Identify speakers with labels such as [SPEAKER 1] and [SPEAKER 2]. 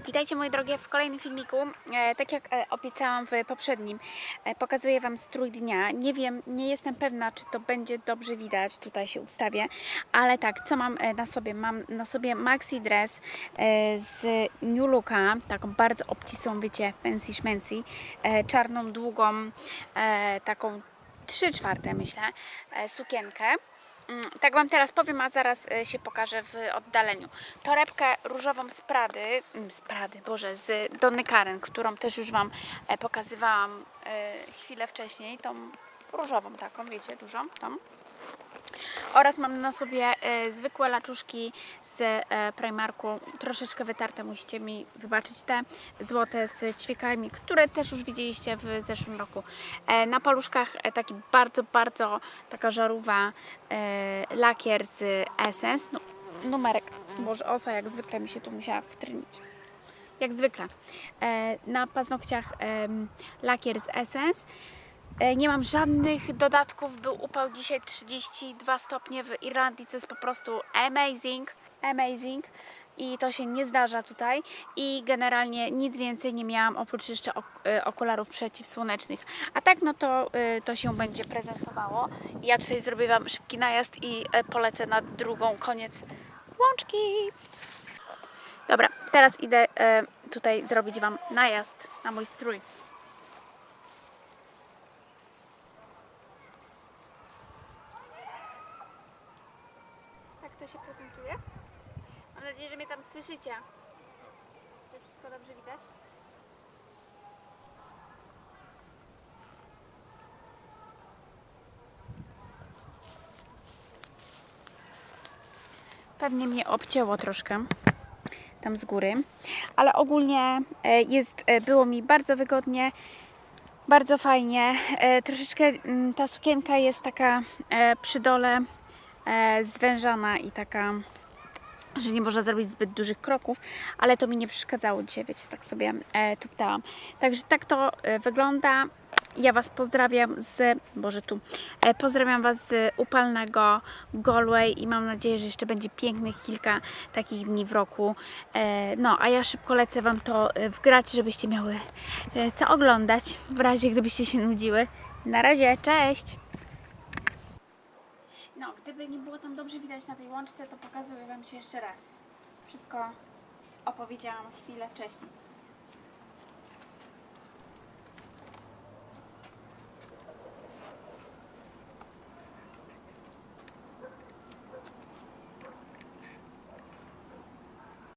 [SPEAKER 1] Witajcie moi drogie w kolejnym filmiku. E, tak jak e, obiecałam w poprzednim, e, pokazuję Wam strój dnia. Nie wiem, nie jestem pewna, czy to będzie dobrze widać, tutaj się ustawię, ale tak, co mam na sobie? Mam na sobie maxi dress z New Looka, taką bardzo obcisłą, wiecie, fancy szmency, czarną, długą, taką 3 czwarte myślę, sukienkę. Mm, Tak Wam teraz powiem, a zaraz e, się pokażę w oddaleniu. Torebkę różową z Prady, mm, z Prady, Boże, z Donny Karen, którą też już Wam e, pokazywałam e, chwilę wcześniej, tą różową taką, wiecie, dużą, tą. Oraz mam na sobie e, zwykłe laczuszki z e, Primarku, troszeczkę wytarte, musicie mi wybaczyć te złote z ćwiekami, które też już widzieliście w zeszłym roku. E, na paluszkach taki bardzo, bardzo taka żarówa lakier z Essence, numerek, boże osa jak zwykle mi się tu musiała wtrynić jak zwykle. Na paznokciach lakier z Essence. E, Nie mam żadnych dodatków. Był upał dzisiaj 32 stopnie w Irlandii, co jest po prostu amazing, amazing. I to się nie zdarza tutaj. I generalnie nic więcej nie miałam oprócz jeszcze e, okularów przeciwsłonecznych. A tak, no to e, to się będzie prezentowało. Ja tutaj zrobię Wam szybki najazd i polecę na drugą koniec łączki. Dobra, teraz idę tutaj zrobić Wam najazd na mój strój. Tak to się prezentuje. Mam nadzieję, że mnie tam słyszycie. Czy wszystko dobrze widać? Pewnie mnie obcięło troszkę tam z góry, ale ogólnie e, jest, e, było mi bardzo wygodnie, bardzo fajnie. E, Troszeczkę mm, ta sukienka jest taka przy dole zwężana i taka, że nie można zrobić zbyt dużych kroków, ale to mi nie przeszkadzało dzisiaj, wiecie, tak sobie e, tuptałam. Także tak to e, wygląda. Ja Was pozdrawiam z, Boże tu, e, pozdrawiam Was z upalnego Galway i mam nadzieję, że jeszcze będzie pięknych kilka takich dni w roku. E, No, a ja szybko lecę Wam to e, wgrać, żebyście miały e, co oglądać, w razie gdybyście się nudziły. Na razie, cześć! No, gdyby nie było tam dobrze widać na tej łączce, to pokazuję Wam się jeszcze raz. Wszystko opowiedziałam chwilę wcześniej.